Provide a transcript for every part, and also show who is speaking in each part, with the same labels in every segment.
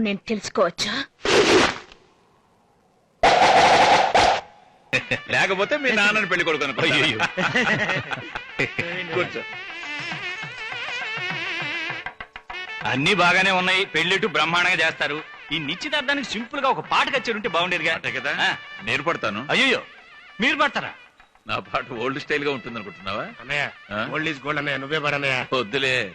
Speaker 1: నేను తెలుసుకోవచ్చా?
Speaker 2: లేకపోతే మీ నాన్నని పెళ్ళి కొడుకు. కూర్చో.
Speaker 3: అన్ని బాగానే ఉన్నాయి. పెళ్ళిట్టు బ్రహ్మాండంగా చేస్తారు. ఈ నిశ్చితార్థానికి సింపుల్గా ఒక పాట కచ్చారు ఉంటే బాగుండేదిగా.
Speaker 2: అంతే కదా?
Speaker 3: ఆ.
Speaker 2: నేను పడతాను.
Speaker 3: అయ్యో మీరు పడతారా?
Speaker 2: నా పాట ఓల్డ్ స్టైల్గా ఉంటుంది అనుకుంటున్నావా
Speaker 4: అన్నయ్య
Speaker 2: ఆ?
Speaker 4: ఓల్డ్ ఈజ్ గోల్డ్ అన్నయ్య. నువ్వే పడన్నయ్య
Speaker 2: వద్దులే.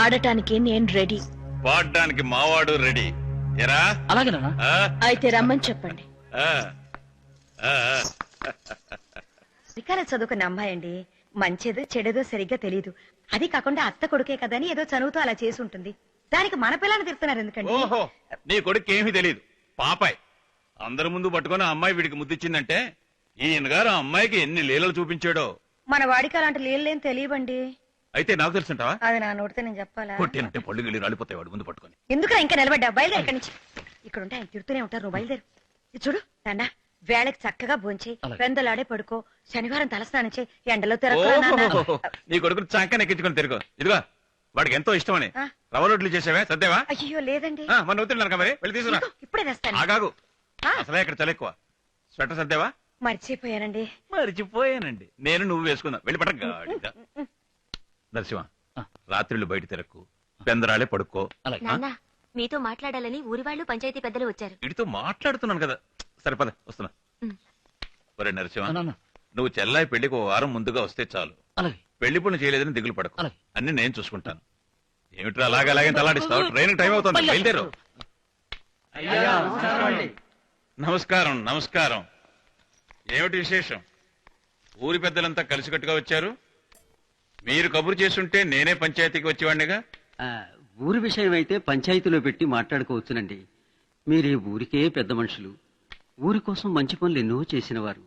Speaker 1: ఆడటానికి నేను రెడీ.
Speaker 2: పాడడానికి మావాడు రెడీ. ఎరా?
Speaker 5: అలాగేనా?
Speaker 1: అయితే రమ్మని చెప్పండి. అధికారం చదువుకున్న అమ్మాయి అండి. మంచిదో చెడేదో సరిగ్గా తెలియదు అది కాకుండా అత్త కొడుకే కదని ఏదో చదువుతూ అలా చేసి ఉంటుంది దానికి మన పిల్లని తిడుతున్నారు ఎందుకండి?
Speaker 2: ఓహో నీ కొడుకు ఏమీ తెలియదు పాపాయ్. అందరి ముందు పట్టుకొని ఆ అమ్మాయి వీడికి ముద్దిచ్చిందంటే ఈయన గారు ఆ అమ్మాయికి ఎన్ని లీలలు చూపించాడో.
Speaker 1: మన వాడికి అలాంటి లేని తెలియబండి
Speaker 2: అయితే నాకు తెలుసుంటావా?
Speaker 1: అది నా నోటితో నేను చెప్పాలా?
Speaker 2: కొట్టేనంటే పళ్ళు గిళ్ళు రాలిపోతాయి వాడు ముందు పట్టుకొని.
Speaker 1: ఎందుకురా ఇంకా నిలబడ్డా బయలుదేరు ఇక్కడి నుంచి. ఇక్కడ ఉంటే ఆయన తిడుతూనే ఉంటారు నువ్వు బయలుదేరు. ఇది చూడు నాన్న వేళకి చక్కగా భోంచి
Speaker 5: అలాగే.
Speaker 1: పెందలాడే పడుకో శనివారం తలస్నానం చేయి ఎండలో తిరగరా నాన్న.
Speaker 2: ఓహో, నీ కొడుకుని చంకన ఎక్కించుకొని తిరుగు. ఇదిగో వాడికి ఎంతో ఇష్టమని.
Speaker 1: ఆ.
Speaker 2: రవ్వ రొట్లు చేసావే? సర్దేవా?
Speaker 1: అయ్యో లేదండి.
Speaker 2: ఆ, మన మరి. వెళ్ళి తీసుకురా.
Speaker 1: ఇదిగో, ఇప్పుడే తెస్తాను.
Speaker 2: ఆగాగు.
Speaker 1: ఆ.
Speaker 2: అసలే ఇక్కడ చలి ఎక్కువ. స్వెటర్ సర్దేవా?
Speaker 1: మర్చిపోయానండి.
Speaker 2: మరిచిపోయానండి. నేను నువ్వు వేసుకున్నా వెళ్ళి పట్ట గాడిద. నరసింహ
Speaker 5: ఆ.
Speaker 2: రాత్రిళ్ళు బయట తిరక్కు పెందరాలే పడుకో
Speaker 6: నాన్న మీతో మాట్లాడాలని ఊరి వాళ్ళు పంచాయతీ పెద్దలు వచ్చారు.
Speaker 2: వీడితో మాట్లాడుతున్నాను కదా. సరే పద వస్తున్నా. ఒరే నరసింహ
Speaker 5: నాన్న.
Speaker 2: నువ్వు చెల్లాయి పెళ్ళికి ఓ వారం ముందుగా వస్తే చాలు. పెళ్ళి పనులు చేయలేదని దిగులు పడకు. అన్ని నేను చూసుకుంటాను. ఏమిట్రా అలాగే అలాగే తలాడిస్తావు? ట్రైన్ టైం అవుతుంది. బయలుదేరు. నమస్కారం నమస్కారం. ఏమిటి విశేషం? ఊరి పెద్దలంతా కలిసికట్టుగా వచ్చారు? మీరు కబురు చేసుంటే నేనే పంచాయతీకి వచ్చేవాడినిగా?
Speaker 7: ఆ, ఊరి విషయం అయితే పంచాయతీలో పెట్టి మాట్లాడుకోవచ్చునండి. మీరే ఊరికే పెద్ద మనుషులు. ఊరి కోసం మంచి పనులు ఎన్నో చేసినవారు.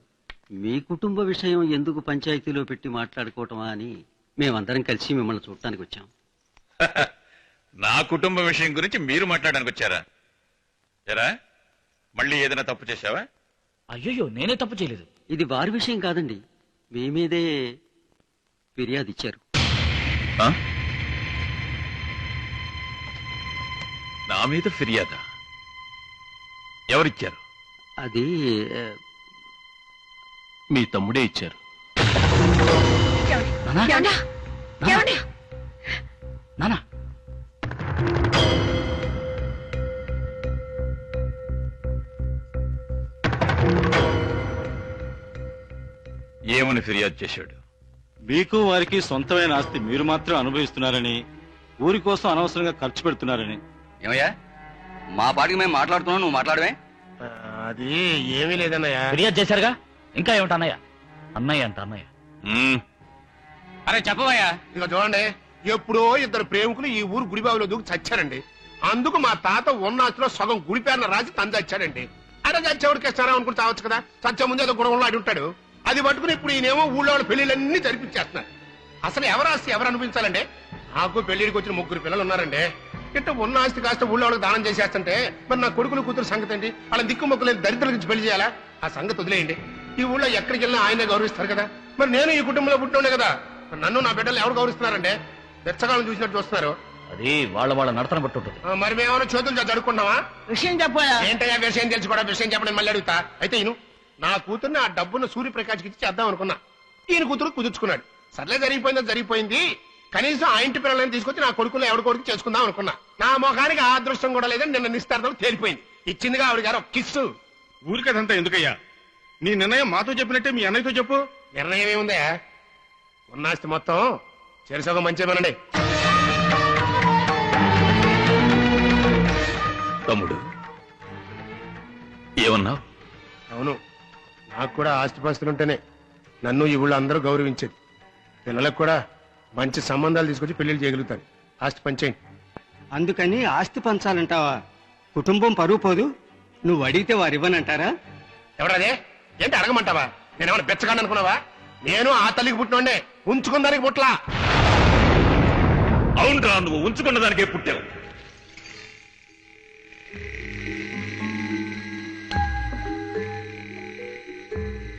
Speaker 7: మీ కుటుంబ విషయం ఎందుకు పంచాయతీలో పెట్టి మాట్లాడుకోవటమా అని మేమందరం కలిసి మిమ్మల్ని చూడటానికి వచ్చాం.
Speaker 2: నా కుటుంబ విషయం గురించి మీరు మాట్లాడడానికి వచ్చారా? ఎరా మళ్ళీ ఏదైనా తప్పు చేశావా?
Speaker 5: అయ్యో నేనే తప్పు చేయలేదు.
Speaker 7: ఇది వారి విషయం కాదండి. మీ మీదే ఫిర్యాదు ఇచ్చారు
Speaker 2: ఆ? నా మీద ఫిర్యాదా? ఎవరిచ్చారు?
Speaker 7: అది
Speaker 5: మీ తమ్ముడే ఇచ్చారు? నానా?
Speaker 2: ఏమని ఫిర్యాదు చేశాడు?
Speaker 8: మీకు వారికి సొంతమైన ఆస్తి మీరు మాత్రం అనుభవిస్తున్నారని ఊరి కోసం అనవసరంగా ఖర్చు పెడుతున్నారని.
Speaker 9: ఏమయ్యా? మా పాటికి మేము మాట్లాడుతున్నాం నువ్వు మాట్లాడమే
Speaker 4: అది ఏమీ లేదన్నయ్య.
Speaker 5: ఫిర్యాదు చేశారుగా? ఇంకా ఏమిటి అన్నయ్య? అన్నయ్య అంట అన్నయ్య.
Speaker 3: అరే చెప్పవయ్యా.
Speaker 4: ఇక చూడండి ఎప్పుడో ఇద్దరు ప్రేమికులు ఈ ఊరు గుడిబావిలో దూకి చచ్చారండి. అందుకు మా తాత ఉన్నాచులో సగం గుడి పేరున రాసి తను చచ్చాడండి అరే చచ్చేవాడికి ఇస్తారా అనుకుని చావచ్చు కదా? చచ్చే ముందు ఏదో గుణంలో ఉంటాడు. అది పట్టుకుని ఇప్పుడు ఈయనేమో ఊళ్ళో వాళ్ళ పెళ్ళిళ్ళన్నీ జరిపించేస్తున్నారు. అసలు ఎవరు ఆస్తి ఎవరు అనిపించాలండి నాకు పెళ్ళిడికి వచ్చిన ముగ్గురు పిల్లలు ఉన్నారండి. ఇట్ట ఉన్న ఆస్తి కాస్త ఊళ్ళో వాళ్ళకి దానం చేసేస్తుంటే మరి నా కొడుకులు కూతురు సంగతి ఏంటి? వాళ్ళ దిక్కు మొక్కలేని దరిద్రుల నుంచి పెళ్ళి చేయాలా? ఆ సంగతి వదిలేయండి. ఈ ఊళ్ళో ఎక్కడికి వెళ్ళినా ఆయనే గౌరవిస్తారు కదా. మరి నేను ఈ కుటుంబంలో పుట్టినే కదా. నన్ను నా బిడ్డలు ఎవరు గౌరవిస్తున్నారండి? బెచ్చగాళ్ళని చూసినట్టు చూస్తున్నారు.
Speaker 5: అది వాళ్ళ వాళ్ళ నడతన
Speaker 4: ఆ, మరి మేమేమైనా చేతులు అడుక్కుంటావా
Speaker 10: విషయం చెప్పాయా
Speaker 4: ఏంటయ్యా విషయం తెలుసుకోవడం? విషయం చెప్పడం మళ్ళీ అడుగుతా. అయితే ఈయన నా కూతుర్ని ఆ డబ్బును సూర్యప్రకాష్కి ఇచ్చి చేద్దాం అనుకున్నా. ఈయన కూతురు కుదుర్చుకున్నాడు. సర్లే జరిగిపోయిందో జరిగిపోయింది. కనీసం ఆ ఇంటి పిల్లలని తీసుకొచ్చి నా కొడుకులు ఎవరి కొడుకు చేసుకుందాం అనుకున్నా. నా ముఖానికి ఆ అదృష్టం కూడా లేదని నిన్న నిస్తార్థం తేలిపోయింది. ఇచ్చిందిగా ఆవిడ గారు కిస్సు.
Speaker 8: ఊరికదంతా ఎందుకయ్యా? నీ నిర్ణయం మాతో చెప్పినట్టే మీ అన్నయ్యతో చెప్పు.
Speaker 4: నిర్ణయం ఏముందా ఉన్నాస్తి మొత్తం చెరుసగం మంచిమనండి
Speaker 2: తమ్ముడు ఏమన్నావు?
Speaker 4: అవును. నాకు కూడా ఆస్తిపాస్తులుంటేనే నన్ను ఈ ఊళ్ళో అందరూ గౌరవించేది. పిల్లలకు కూడా మంచి సంబంధాలు తీసుకొచ్చి పెళ్ళిళ్ళు చేయగలుగుతాను ఆస్తి పంచేయండి.
Speaker 10: అందుకని ఆస్తి పంచాలంటావా? కుటుంబం పరువు పోదు. నువ్వు అడిగితే వారు ఇవ్వనంటారా?
Speaker 4: ఎవరదే ఏంటి అడగమంటావా? నేనేమన్నా బెచ్చగాను అనుకున్నావా? నేను ఆ తల్లికి పుట్టినోడే ఉంచుకున్న దానికి పుట్లా
Speaker 2: అవునరా నువ్వు ఉంచుకున్న దానికే పుట్టావు.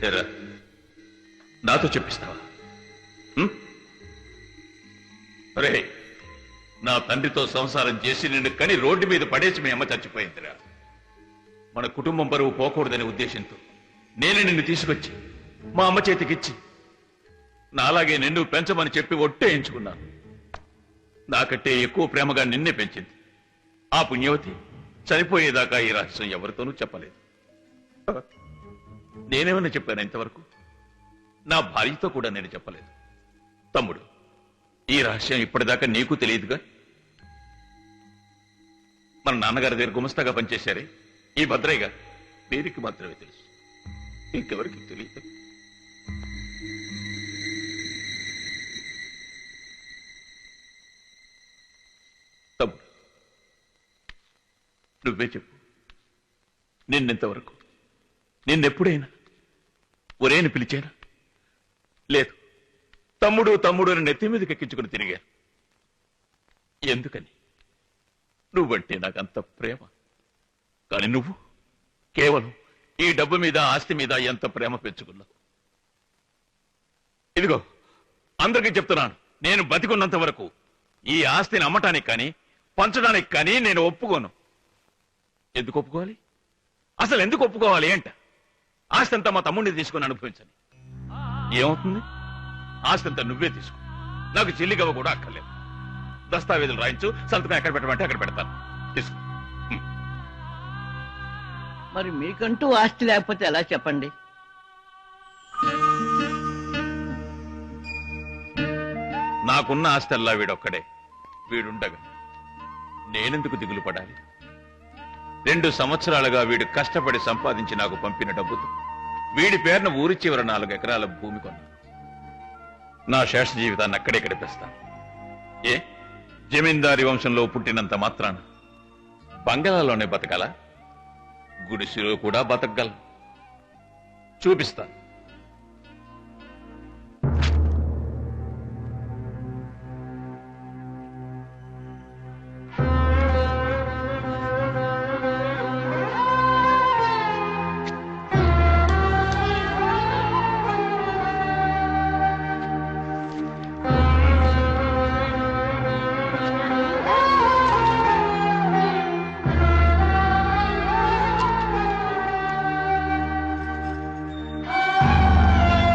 Speaker 2: ఏరా, నాతో చెప్పిస్తావా? రే నా తండ్రితో సంసారం చేసి నిన్ను కని రోడ్డు మీద పడేసి మీ అమ్మ చచ్చిపోయిందిరా. మన కుటుంబం పరువు పోకూడదనే ఉద్దేశంతో నేను నిన్ను తీసుకొచ్చి మా అమ్మ చేతికిచ్చి నాలాగే నిన్ను పెంచమని చెప్పి ఒట్టేయించుకున్నాను నాకంటే ఎక్కువ ప్రేమగా నిన్నే పెంచింది. ఆ పుణ్యవతి చనిపోయేదాకా ఈ రహస్యం ఎవరితోనూ చెప్పలేదు. నేనేమన్నా చెప్పాను ఇంతవరకు? నా భార్యతో కూడా నేను చెప్పలేదు. తమ్ముడు ఈ రహస్యం ఇప్పటిదాకా నీకు తెలియదుగా? మన నాన్నగారి దగ్గర గుమస్తాగా పనిచేశారే? ఈ భద్రయ్య పేరుకి వీరికి మాత్రమే తెలుసు. ఇంకెవరికి తెలియదు? తమ్ముడు నువ్వే చెప్పు. నిన్నెంతవరకు? నిన్నెప్పుడైనా ఒరేని పిలిచానా? లేదు. తమ్ముడు తమ్ముడు అని నెత్తి మీద ఎక్కించుకుని తిరిగాను. ఎందుకని? నువ్వంటే నాకంత ప్రేమ. కానీ నువ్వు కేవలం ఈ డబ్బు మీద ఆస్తి మీద ఎంత ప్రేమ పెంచుకున్నావు? ఇదిగో అందరికీ చెప్తున్నాను. నేను బతికున్నంత వరకు ఈ ఆస్తిని అమ్మటానికి కానీ పంచడానికి కానీ నేను ఒప్పుకోను. ఎందుకు ఒప్పుకోవాలి? అసలు ఎందుకు ఒప్పుకోవాలి ఏంట ఆస్తి అంతా మా తమ్ముడిని తీసుకుని అనుభవించని ఏమవుతుంది? ఆస్తి అంతా నువ్వే తీసుకో. నాకు చెల్లిగవ కూడా అక్కర్లేదు. దస్తావేజులు రాయించు సంతకం ఎక్కడ పెట్టమంటే అక్కడ పెడతాను. తీసుకో.
Speaker 10: మరి మీకంటూ ఆస్తి లేకపోతే ఎలా చెప్పండి?
Speaker 2: నాకున్న ఆస్తి అల్లా వీడొక్కడే. వీడుండగా నేనెందుకు దిగులు పడాలి రెండు సంవత్సరాలుగా వీడు కష్టపడి సంపాదించి నాకు పంపిన డబ్బుతో వీడి పేరున ఊరి చివర నాలుగు ఎకరాల భూమి కొన్నా నా శేష జీవితాన్ని అక్కడే గడిపేస్తాను ఏ? జమీందారి వంశంలో పుట్టినంత మాత్రాన బంగాళాలోనే బతకాలా? గుడిసిలో కూడా బతకగలను. చూపిస్తాను